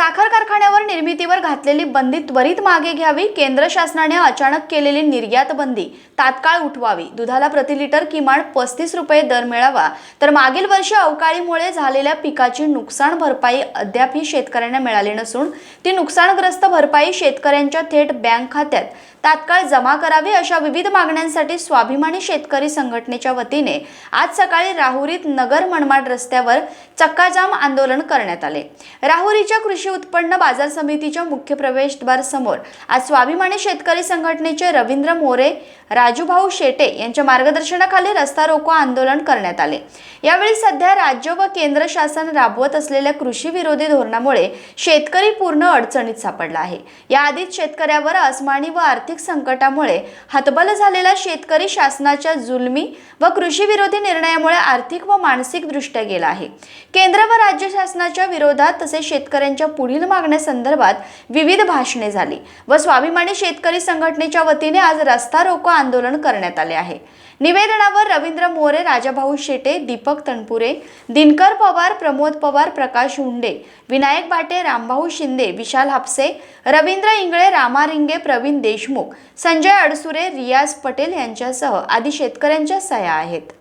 साखर कारखान्यावर निर्मितीवर घातलेली बंदी त्वरित मागे घ्यावी केंद्र शासनाने अचानक केलेली निर्यात बंदी तात्काळ उठवावी दुधाला प्रति लिटर किमान पस्तीस रुपये दर मिळावा. तर मागील वर्षी अवकाळीमुळे झालेल्या पिकाची नुकसान भरपाई अद्यापही शेतकऱ्यांना मिळाली नसून ती नुकसानग्रस्त भरपाई शेतकऱ्यांच्या थेट बँक खात्यात तात्काळ जमा करावी अशा विविध मागण्यांसाठी स्वाभिमानी शेतकरी संघटनेच्या वतीने आज सकाळी राहुरीत नगर मनमाड रस्त्यावर चक्काजाम आंदोलन करण्यात आले. राहुरीच्या कृषी उत्पन्न बाजार समितीच्या मुख्य प्रवेशद्वार समोर. आज स्वाभिमानी शेतकरी संघटनेचे रवींद्र मोरे राजूभाऊ शेटे यांच्या मार्गदर्शनाखाली रस्ता रोको आंदोलन करण्यात आले. यावेळी सध्या राज्य व केंद्र शासन राबवत असलेल्या कृषी विरोधी धोरणामुळे शेतकरी पूर्ण अडचणीत सापडला आहे. याआधीच शेतकऱ्यावर असमानी व आर्थिक संकटामुळे हतबल झालेला शेतकरी शासनाच्या जुलमी व कृषी विरोधी निर्णयामुळे आर्थिक व मानसिक दृष्ट्या गेला आहे. केंद्र व राज्य शासनाच्या विरोधात तसेच शेतकऱ्यांच्या पुढील मागण्यासंदर्भात विविध भाषणे झाली व स्वाभिमानी शेतकरी संघटनेच्या वतीने आज रस्ता रोको आंदोलन करण्यात आले आहे. निवेदनावर रवींद्र मोरे राजाभाऊ शेटे दीपक तणपुरे दिनकर पवार प्रमोद पवार प्रकाश हुंडे विनायक बाटे रामभाऊ शिंदे विशाल हापसे रवींद्र इंगळे रामा रिंगे प्रवीण देशमुख संजय अडसुरे रियाज पटेल यांच्यासह आदी शेतकऱ्यांच्या सह्या आहेत.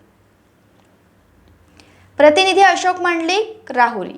प्रतिनिधी अशोक मांडलिक राहुरी.